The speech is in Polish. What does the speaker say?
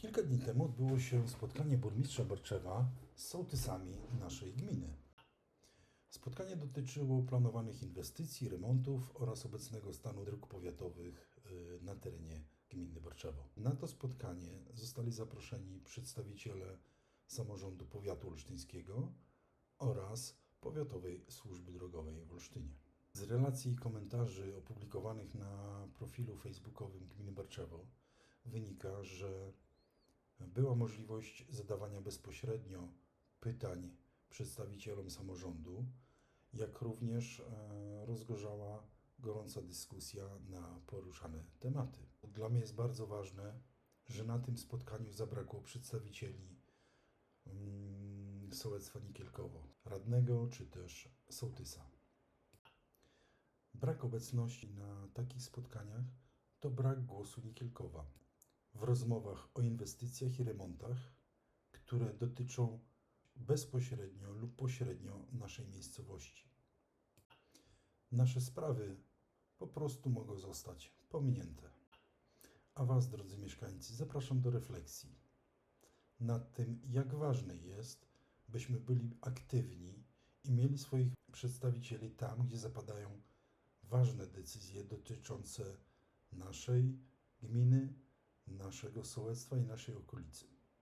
Kilka dni temu odbyło się spotkanie burmistrza Barczewa z sołtysami naszej gminy. Spotkanie dotyczyło planowanych inwestycji, remontów oraz obecnego stanu dróg powiatowych y, na terenie gminy Barczewo. Na to spotkanie zostali zaproszeni przedstawiciele samorządu powiatu olsztyńskiego oraz Powiatowej Służby Drogowej w Olsztynie. Z relacji i komentarzy opublikowanych na profilu facebookowym gminy Barczewo wynika, że była możliwość zadawania bezpośrednio pytań przedstawicielom samorządu, jak również e, rozgorzała gorąca dyskusja na poruszane tematy. Dla mnie jest bardzo ważne, że na tym spotkaniu zabrakło przedstawicieli mm, sołectwa Nikielkowo, radnego czy też sołtysa. Brak obecności na takich spotkaniach to brak głosu Nikielkowa w rozmowach o inwestycjach i remontach, które dotyczą bezpośrednio lub pośrednio naszej miejscowości. Nasze sprawy po prostu mogą zostać pominięte. A Was, drodzy mieszkańcy, zapraszam do refleksji nad tym, jak ważne jest, byśmy byli aktywni i mieli swoich przedstawicieli tam, gdzie zapadają ważne decyzje dotyczące naszej gminy, naszego sołectwa i naszej okolicy.